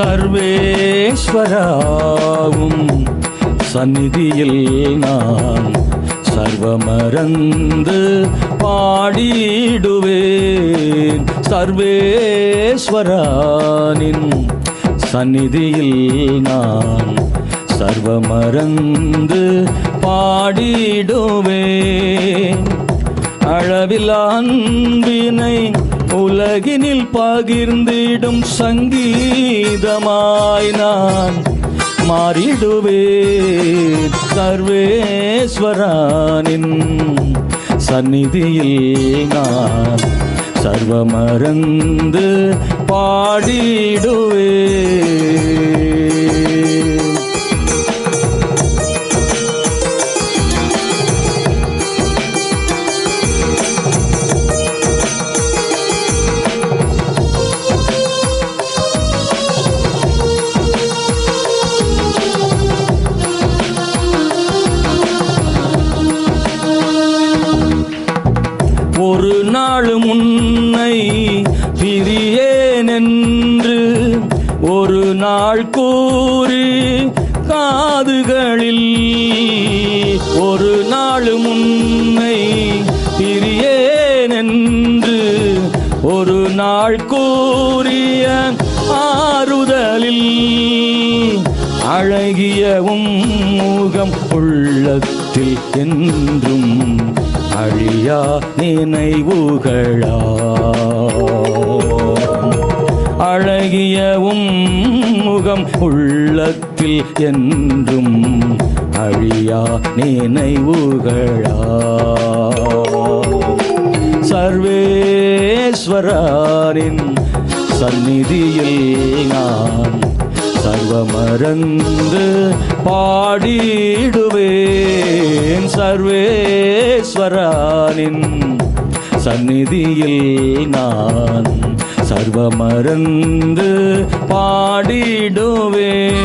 சர்வேஸ்வராவும் சந்நிதியில் நான் சர்வமறந்து பாடிடுவேன். சர்வேஸ்வரானின் சந்நிதியில் நான் சர்வமறந்து பாடிடுவேன். அளவில் அன்பினை உலகினில் பகிர்ந்திடும் சங்கீதமாய் நான் மாறிடுவே சர்வேஸ்வரானின் சந்நிதியில் நான் சர்வமறந்து பாடிடுவே ஒரு நாள் முன்னை பிரியேன் என்று ஒரு நாள் கூறி காதுகளில் ஒரு நாள் முன்னை பிரியேன் என்று ஒரு நாள் கூறிய ஆறுதலில் அழகியவும் முகம் உள்ளத்தில் என்றும் அழியா நினைவுகளா அழகியவும் முகம் உள்ளத்தில் என்றும் அழியா நினைவுகளா சர்வேஸ்வராரின் சந்நிதியில் நான் சர்வமறந்து பாடிடுவேன் சர்வேஸ்வரானின் சந்நிதியில் நான் சர்வமறந்து பாடிடுவேன்.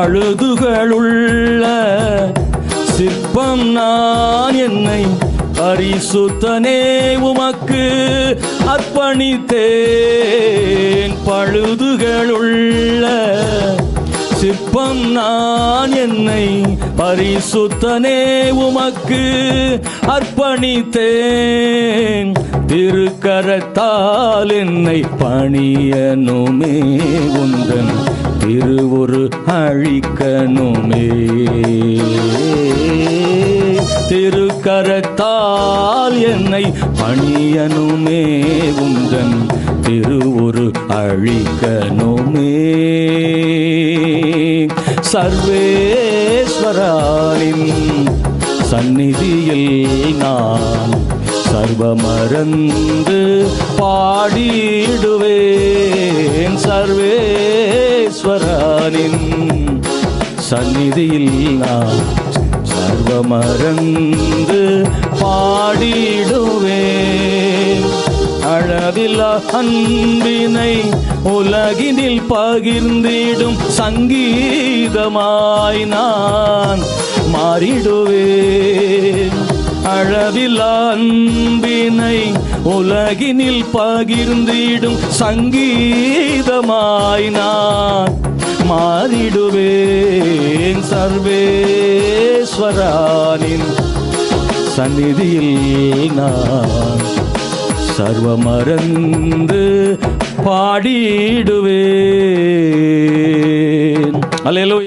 அழுதுகளுள்ள சிற்பம் நான் என்னை பரிசுத்தனே உமக்கு அர்ப்பணித்தேன். பழுதுகளுள்ள சிற்பம் நான் என்னை பரிசுத்தனே உமக்கு அர்ப்பணித்தேன். திருக்கரத்தால் என்னை பணியனுமே உந்தன். திருவுரு அழிக்கணுமே. திருக்கரத்தால் என்னை பணியனுமே உந்தன் திருவுரு அழிக்கணுமே. சர்வேஸ்வரானின் சந்நிதியில் நான் சர்வமறந்து பாடிடுவேன். சர்வே சர்வேஸ்வரனின் சந்நிதியில் நான் சர்வமறந்து பாடிடுவேன் அளவில் அன்பினை உலகினில் பகிர்ந்திடும் சங்கீதமாய் நான் மாறிடுவேன் அளவில் அன்பினை உலகினில் பகிர்ந்திடும் சங்கீதமாய் நான் மாறிடுவேன் சர்வேஸ்வரானின் சந்நிதியில் நான் சர்வமறந்து பாடிடுவேன். அல்லேலூயா